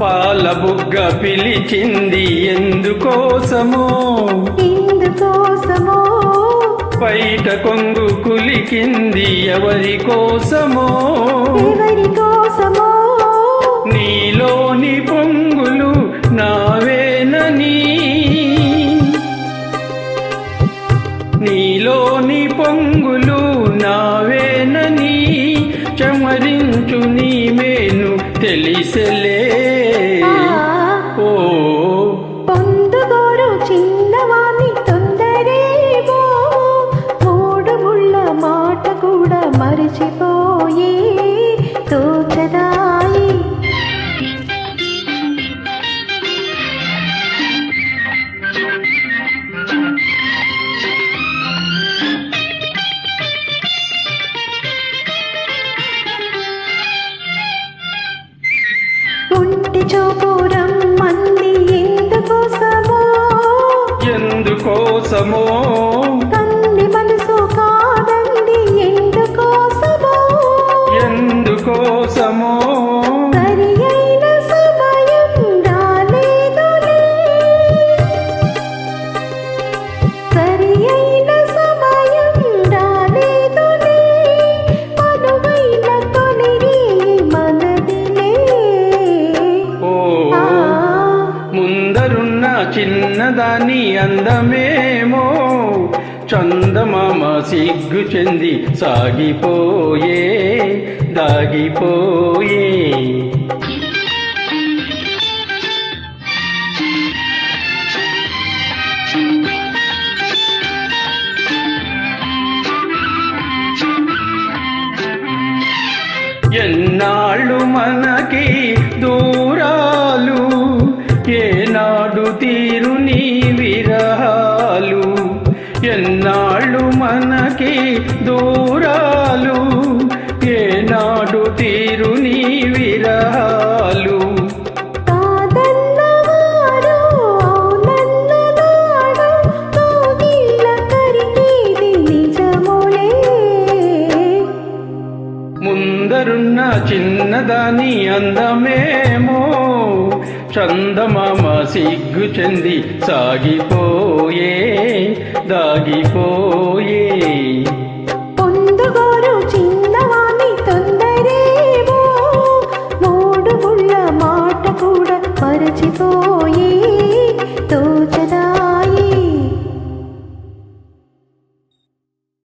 పాల బుగ్గ పిలిచింది ఎందుకోసమో? ఇందుకోసమో బయట కొంగు కులికింది ఎవరి కోసమో? ఎవరి కోసమో? నీలోని పొంగులు నావేనని? నీలోని పొంగులు నావేనని? చమరించు నీ మేను తెలిసెలే కుంటి చూపురం మంది ఎందుకోసమో? ఎందుకోసమో? చిన్నదాని అందమేమో చందమామ సిగ్గు చెంది సాగిపోయే దాగిపోయే ఎన్నాళ్ళు మనకి మనకి దూరాలు ఏనాడు తీరు నీ విరహాలు. నిజములే. ముందరున్న చిన్నదాని అందమేమో చందమామ సిగ్గు చెంది సాగిపోయే దాగిపోయే. పొందుగోరు చిన్నవాణి తొందరేమో మూడు ముళ్ళ మాట కూడా మరచిపోయి.